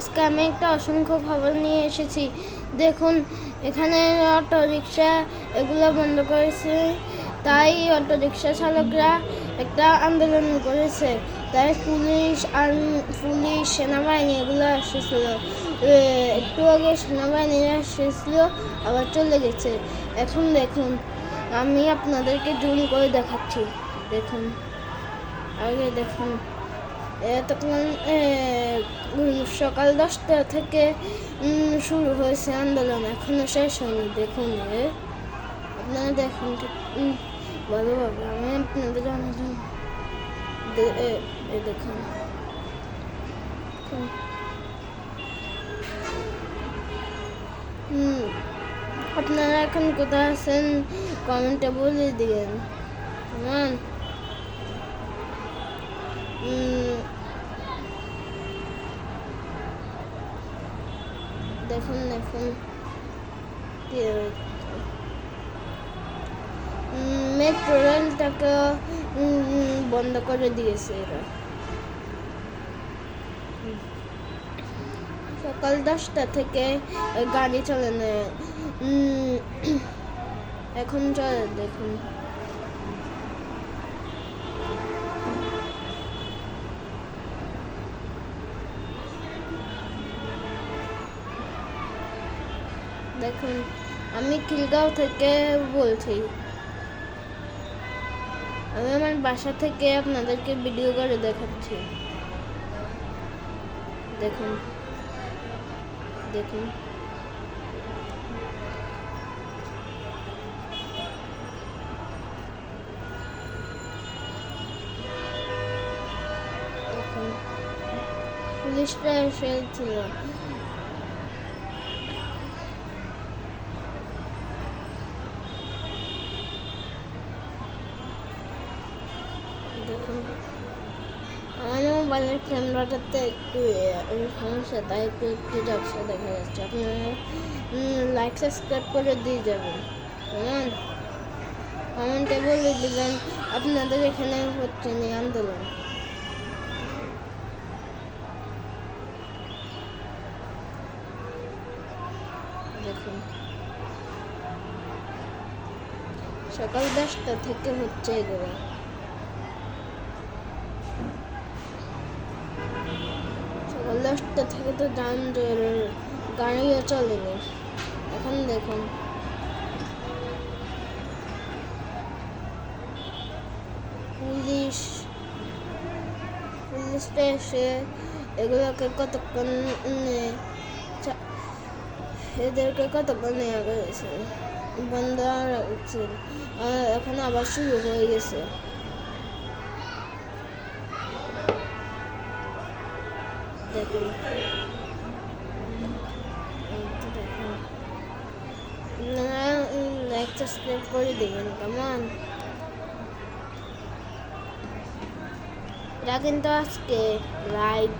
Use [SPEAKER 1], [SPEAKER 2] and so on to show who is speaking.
[SPEAKER 1] আজকে আমি একটা অসংখ্য খবর নিয়ে এসেছি। দেখুন, এখানে অটো রিক্সা এগুলো বন্ধ করেছে। তাই অটো রিক্সা চালকরা একটা আন্দোলন করেছে। তাই পুলিশ আর্মি পুলিশ সেনাবাহিনী এগুলো এসেছিল। একটু আগে সেনাবাহিনী এসেছিল, আবার চলে গেছে। এখন দেখুন, আমি আপনাদেরকে জুম করে দেখাচ্ছি। দেখুন, আগে দেখুন। উম, সকাল দশটা থেকে শুরু হয়েছে আন্দোলন। এখনও শেষ হয়নি দেখুন। আপনারা দেখুন ভালোভাবে আমি আপনাদের এ দেখুন। আপনারা এখন কোথায় আছেন? কমেন্টে বলে দিবেন কেমন দেখুন মেট্রো রেলটাকে বন্ধ করে দিয়েছে এরা। সকাল দশটা থেকে গাড়ি চলে না এখন চলে, দেখুন। দেখুন, আমি খিলগাঁও থেকে বলছি। আমি আমার বাসা থেকে আপনাদেরকে ভিডিও করে দেখাচ্ছি। দেখুন। দেখুন, পুলিশরা এসেছিল। দেখুন। আমার মোবাইলের ক্যামেরাটাতে একটু সমস্যা, তাই একটু একটু ঝাপসা দেখা যাচ্ছে। আপনারা লাইক সাবস্ক্রাইব করে দিয়ে যাবেন। কেমন? কমেন্টে বলে দিবেন, আপনাদের এখানে হচ্ছে নি আন্দোলন। দেখুন। সকাল দশটা থেকে হচ্ছে এগুলো। দশটা থেকে তো যান গাড়িও চলেনি। এখন দেখুন। পুলিশ পুলিশটা এসে এগুলোকে কতক্ষণ এদেরকে কতক্ষণ নেওয়া গেছে? বন্ধ রাখছে আর এখন আবার শুরু হয়ে গেছে। দেখুন লাইক সাবস্ক্রাইব করে দেবেন কেমন এরা কিন্তু আজকে লাইভ